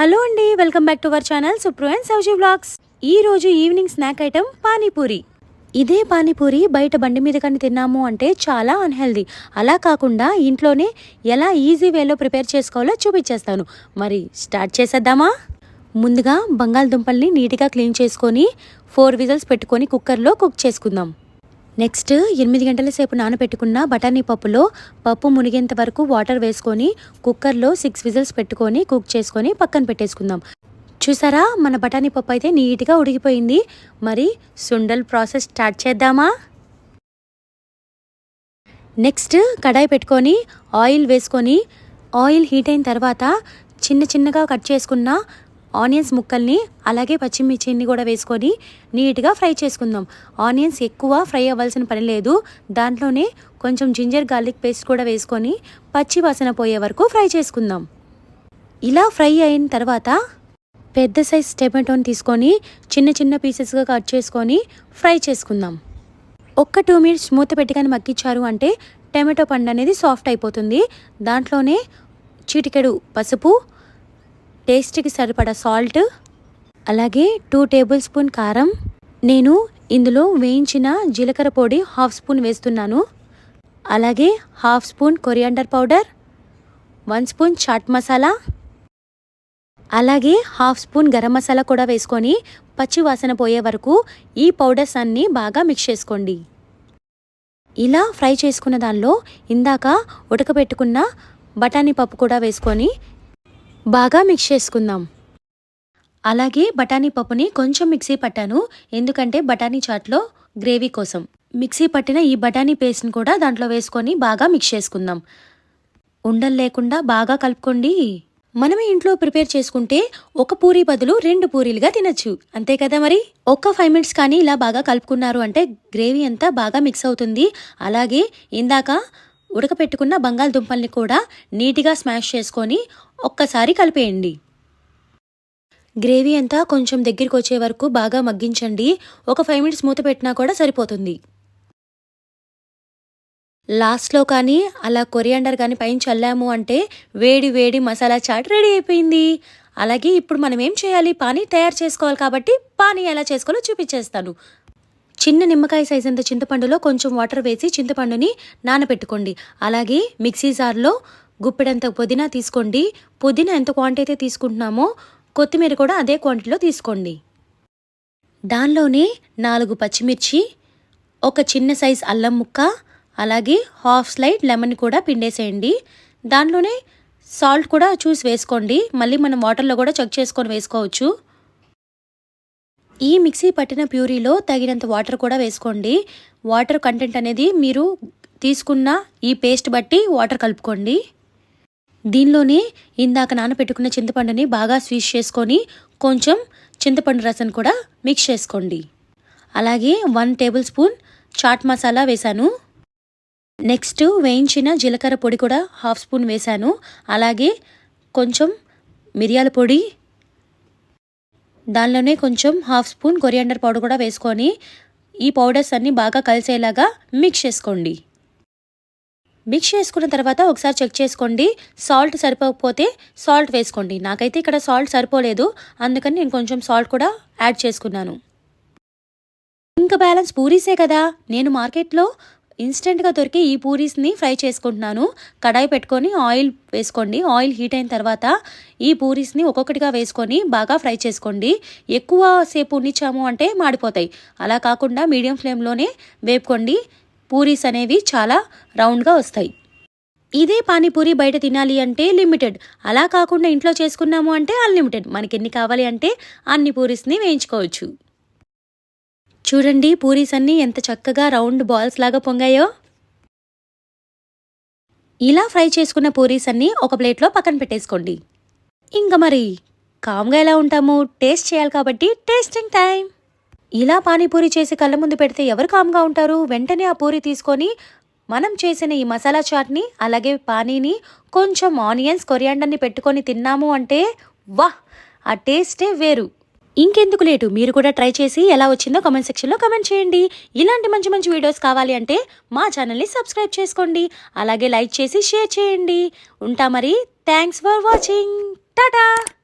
Hello అండి welcome back to our channel Supru and Sauji blogs ఈ రోజు evening snack item panipuri. ఇదే పానీపూరి బయట బండి మీద కానీ తిన్నాము అంటే చాలా అన్హెల్దీ అలా కాకుండా ఇంట్లోనే ఎలా ఈజీ వేలో ప్రిపేర్ చేసుకోవాలో చూపించేస్తాను. మరి స్టార్ట్ చేసేద్దామా? ముందుగా బంగాళదుంపల్ని నీట్గా క్లీన్ చేసుకొని ఫోర్ విజల్స్ పెట్టుకొని కుక్కర్లో కుక్ చేసుకుందాం. నెక్స్ట్ ఎనిమిది గంటల సేపు నానబెట్టుకున్న బఠానీ పప్పులో పప్పు మునిగేంత వరకు వాటర్ వేసుకొని కుక్కర్లో సిక్స్ విజిల్స్ పెట్టుకొని కుక్ చేసుకొని పక్కన పెట్టేసుకుందాం. చూసారా? మన బఠానీ పప్పు అయితే నీట్గా ఉడికిపోయింది. మరి సుండల్ ప్రాసెస్ స్టార్ట్ చేద్దామా? నెక్స్ట్ కడాయి పెట్టుకొని ఆయిల్ వేసుకొని ఆయిల్ హీట్ అయిన తర్వాత చిన్న చిన్నగా కట్ చేసుకున్న ఆనియన్స్ ముక్కల్ని అలాగే పచ్చిమిర్చిని కూడా వేసుకొని నీట్గా ఫ్రై చేసుకుందాం. ఆనియన్స్ ఎక్కువ ఫ్రై అవ్వాల్సిన పని లేదు. దాంట్లోనే కొంచెం జింజర్ గార్లిక్ పేస్ట్ కూడా వేసుకొని పచ్చి వాసన పోయే వరకు ఫ్రై చేసుకుందాం. ఇలా ఫ్రై అయిన తర్వాత పెద్ద సైజ్ టమాటోని తీసుకొని చిన్న చిన్న పీసెస్గా కట్ చేసుకొని ఫ్రై చేసుకుందాం. ఒక్క టూ మినిట్స్ మూత పెట్టుకొని మగ్గించారు అంటే టమాటో పండు అనేది సాఫ్ట్ అయిపోతుంది. దాంట్లోనే చిటికెడు పసుపు టేస్ట్కి సరిపడా సాల్ట్ అలాగే టూ టేబుల్ స్పూన్ కారం. నేను ఇందులో వేయించిన జీలకర్ర పొడి హాఫ్ స్పూన్ వేస్తున్నాను. అలాగే half spoon coriander powder one spoon chaat masala అలాగే హాఫ్ స్పూన్ గరం మసాలా కూడా వేసుకొని పచ్చి వాసన పోయే వరకు ఈ పౌడర్స్ అన్నీ బాగా మిక్స్ చేసుకోండి. ఇలా ఫ్రై చేసుకున్న దానిలో ఇందాక ఉడకబెట్టుకున్న బఠానీ పప్పు కూడా వేసుకొని బాగా మిక్స్ చేసుకుందాం. అలాగే బఠానీ పప్పుని కొంచెం మిక్సీ పట్టాను. ఎందుకంటే బఠానీ చాట్లో గ్రేవీ కోసం. మిక్సీ పట్టిన ఈ బఠానీ పేస్ట్ని కూడా దాంట్లో వేసుకొని బాగా మిక్స్ చేసుకుందాం. ఉండలు లేకుండా బాగా కలుపుకోండి. మనమే ఇంట్లో ప్రిపేర్ చేసుకుంటే ఒక పూరి బదులు రెండు పూరీలుగా తినచ్చు. అంతే కదా మరి? ఒక్క ఫైవ్ మినిట్స్ కానీ ఇలా బాగా కలుపుకున్నారు అంటే గ్రేవీ అంతా బాగా మిక్స్ అవుతుంది. అలాగే ఇందాక ఉడకపెట్టుకున్న బంగాళదుంపల్ని కూడా నీట్గా స్మాష్ చేసుకొని ఒక్కసారి కలిపేయండి. గ్రేవీ అంతా కొంచెం దగ్గరికి వచ్చే వరకు బాగా మగ్గించండి. ఒక ఫైవ్ మినిట్స్ మూత పెట్టినా కూడా సరిపోతుంది. లాస్ట్లో కానీ అలా కొరియాండర్ కానీ పైన చల్లాము అంటే వేడి వేడి మసాలా చాట్ రెడీ అయిపోయింది. అలాగే ఇప్పుడు మనం ఏం చేయాలి? పానీ తయారు చేసుకోవాలి కాబట్టి పానీ ఎలా చేసుకోవాలో చూపించేస్తాను. చిన్న నిమ్మకాయ సైజ్ అంత చింతపండులో కొంచెం వాటర్ వేసి చింతపండుని నానబెట్టుకోండి అలాగే మిక్సీ జార్లో గుప్పెడంత పుదీనా తీసుకోండి. పుదీనా ఎంత క్వాంటిటీ అయితే తీసుకుంటున్నామో కొత్తిమీర కూడా అదే క్వాంటిటీలో తీసుకోండి. దానిలోనే నాలుగు పచ్చిమిర్చి ఒక చిన్న సైజ్ అల్లం ముక్క అలాగే హాఫ్ స్లైడ్ లెమన్ కూడా పిండేసేయండి. దానిలోనే సాల్ట్ కూడా చూసి వేసుకోండి. మళ్ళీ మనం వాటర్లో కూడా చెక్ చేసుకొని వేసుకోవచ్చు. ఈ మిక్సీ పట్టిన ప్యూరీలో తగినంత వాటర్ కూడా వేసుకోండి. వాటర్ కంటెంట్ అనేది మీరు తీసుకున్న ఈ పేస్ట్ బట్టి వాటర్ కలుపుకోండి. దీనిలోనే ఇందాక నానబెట్టుకున్న చింతపండుని బాగా స్వీష్ చేసుకొని కొంచెం చింతపండు రసం కూడా మిక్స్ చేసుకోండి. అలాగే one table spoon chaat masala వేశాను. నెక్స్ట్ వేయించిన జీలకర్ర పొడి కూడా హాఫ్ స్పూన్ వేశాను. అలాగే కొంచెం మిరియాల పొడి దానిలోనే కొంచెం హాఫ్ స్పూన్ కొరియాండర్ పౌడర్ కూడా వేసుకొని ఈ పౌడర్స్ అన్నీ బాగా కలిసేలాగా మిక్స్ చేసుకోండి. మిక్స్ చేసుకున్న తర్వాత ఒకసారి చెక్ చేసుకోండి. సాల్ట్ సరిపోకపోతే సాల్ట్ వేసుకోండి. నాకైతే ఇక్కడ సాల్ట్ సరిపోలేదు. అందుకని నేను కొంచెం సాల్ట్ కూడా యాడ్ చేసుకున్నాను. ఇంకా బ్యాలెన్స్ పూరీసే కదా. నేను మార్కెట్లో ఇన్స్టెంట్గా దొరికి ఈ పూరీస్ని ఫ్రై చేసుకుంటున్నాను. కడాయి పెట్టుకొని ఆయిల్ వేసుకోండి. ఆయిల్ హీట్ అయిన తర్వాత ఈ పూరీస్ని ఒక్కొక్కటిగా వేసుకొని బాగా ఫ్రై చేసుకోండి. ఎక్కువ సేపు ఉండిచ్చాము అంటే మాడిపోతాయి. అలా కాకుండా మీడియం ఫ్లేమ్లోనే వేపుకోండి. పూరీస్ అనేవి చాలా రౌండ్గా వస్తాయి. ఇదే పానీపూరి బయట తినాలి అంటే లిమిటెడ్. అలా కాకుండా ఇంట్లో చేసుకున్నాము అంటే అన్లిమిటెడ్. మనకి ఎన్ని కావాలి అంటే అన్ని పూరీస్ని వేయించుకోవచ్చు. చూడండి పూరీస్ అన్నీ ఎంత చక్కగా రౌండ్ బాల్స్ లాగా పొంగాయో. ఇలా ఫ్రై చేసుకున్న పూరీస్ అన్నీ ఒక ప్లేట్లో పక్కన పెట్టేసుకోండి. ఇంకా మరి కామ్గా ఎలా ఉంటాము టేస్ట్ చేయాలి కాబట్టి టేస్టింగ్ టైం ఇలా పానీపూరి చేసి కళ్ళ ముందు పెడితే ఎవరు కామ్గా ఉంటారు? వెంటనే ఆ పూరి తీసుకొని మనం చేసిన ఈ మసాలా చాట్ని అలాగే పానీని కొంచెం ఆనియన్స్ కొరియాండర్ని పెట్టుకొని తిన్నాము అంటే వాహ్! ఆ టేస్టే వేరు. ఇంకెందుకు లేటు? మీరు కూడా ట్రై చేసి ఎలా వచ్చిందో కామెంట్ సెక్షన్లో కమెంట్ చేయండి. ఇలాంటి మంచి మంచి వీడియోస్ కావాలి అంటే మా ఛానల్ని సబ్స్క్రైబ్ చేసుకోండి. అలాగే లైక్ చేసి షేర్ చేయండి. ఉంటా మరి. Thanks for watching Tata